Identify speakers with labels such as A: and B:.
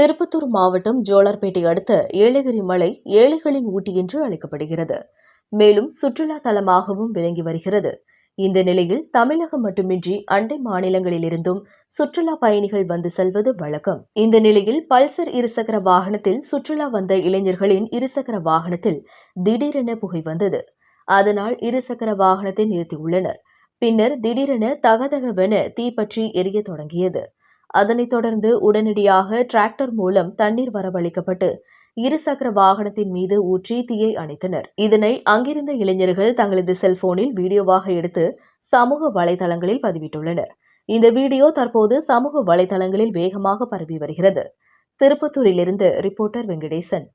A: திருப்பத்தூர் மாவட்டம் ஜோலார்பேட்டை அடுத்த ஏலகிரி மலை ஏழைகளின் ஊட்டி என்று அழைக்கப்படுகிறது. மேலும் சுற்றுலா தலமாகவும் விளங்கி வருகிறது. இந்த நிலையில் தமிழகம் மட்டுமின்றி அண்டை மாநிலங்களிலிருந்தும் சுற்றுலா பயணிகள் வந்து செல்வது வழக்கம். இந்த நிலையில் பல்சர் இருசக்கர வாகனத்தில் சுற்றுலா வந்த இளைஞர்களின் இருசக்கர வாகனத்தில் திடீரென புகை வந்தது. அதனால் இருசக்கர வாகனத்தை நிறுத்தியுள்ளனர். பின்னர் திடீரென தகதகவென தீப்பற்றி எரியத் தொடங்கியது. அதனைத் தொடர்ந்து உடனடியாக டிராக்டர் மூலம் தண்ணீர் வரவழைக்கப்பட்டு இருசக்கர வாகனத்தின் மீது ஊற்றி தீயை அணைத்தனர். இதனை அங்கிருந்த இளைஞர்கள் தங்களது செல்போனில் வீடியோவாக எடுத்து சமூக வலைதளங்களில் பதிவிட்டுள்ளனர். இந்த வீடியோ தற்போது சமூக வலைதளங்களில் வேகமாக பரவி வருகிறது. திருப்பத்தூரிலிருந்து ரிப்போர்ட்டர் வெங்கடேசன்.